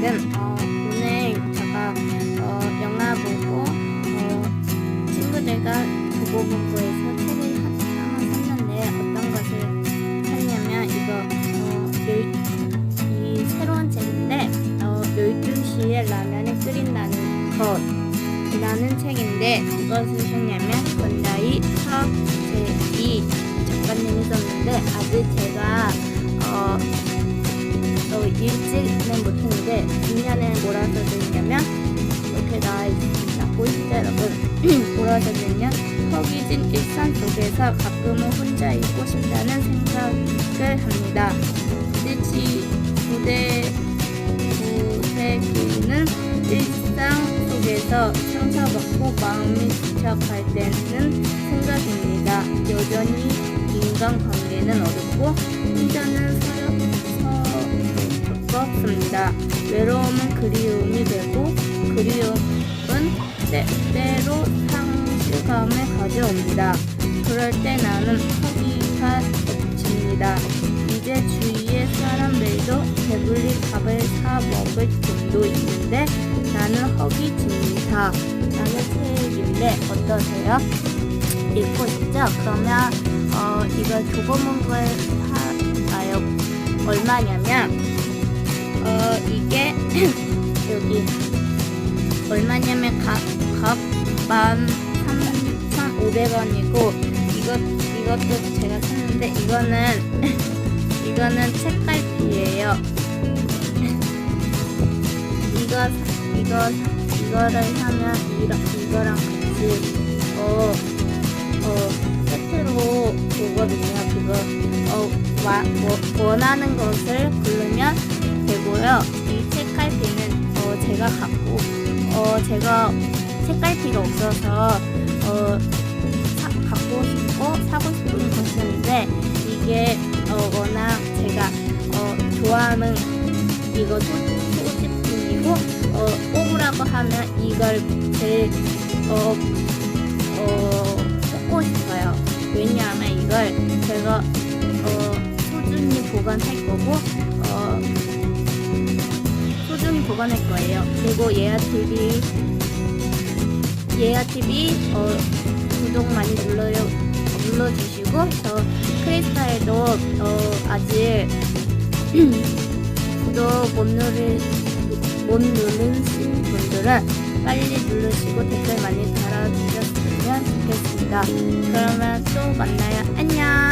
지금 어, 오늘 제가 어, 영화 보고 어, 친구들과 도보본부에서 책을 하나 샀는데 어떤 것을 샀냐면 이거 어, 열, 이 새로운 책인데 어, 12시에 라면을 끓인다는 것이라는 책인데 무엇을 썼냐면 원자이 서재이 작가님 써져있냐 허기진 일상 속에서 가끔은 혼자 있고 싶다는 생각을 합니다. 부대치 부대 부대기는 일상 속에서 상처받고 마음이 지쳐갈 때는 생각입니다. 여전히 인간관계는 어렵고 혼자는 서럽습니다. 외로움은 그리움이 되고 그리움은 때, 때로 상실감을 가져옵니다. 그럴 때 나는 허기가 덮칩니다. 이제 주위의 사람들도 배불리 밥을 사 먹을 돈도 있는데 나는 허기집니다. 라는 책인데 어떠세요? 읽고 있죠? 그러면 어, 이걸 조고문구에 사가요. 얼마냐면 어, 이게 여기 얼마냐면 각만 3,500원이고 이것 이것도 제가 샀는데 이거는 이거는 책갈피예요. 이거 이거 이거를 사면 이러, 이거랑 같이 어, 어 세트로 오거든요. 그거 어 와, 뭐, 원하는 것을 고르면 되고요. 이 책갈피는 어 제가 갖고 어 제가 책갈피가 없어서 어 사, 갖고 싶고 사고 싶은 것이었는데 이게 어 워낙 제가 어 좋아하는 이거 소, 소지품이고 어 뽑으라고 하면 이걸 제일 어, 어 뽑고 싶어요. 왜냐하면 이걸 제가 어 소중히 보관할 거고 어 소중히 보관할 거예요. 그리고 예아 TV 예아 TV 어 구독 많이 눌러요 눌러주시고 저 크리스탈도 어 아직 구독 못 누르 못 누르신 분들은 빨리 누르시고 댓글 많이 달아주셨으면 좋겠습니다. 그러면 또 만나요. 안녕.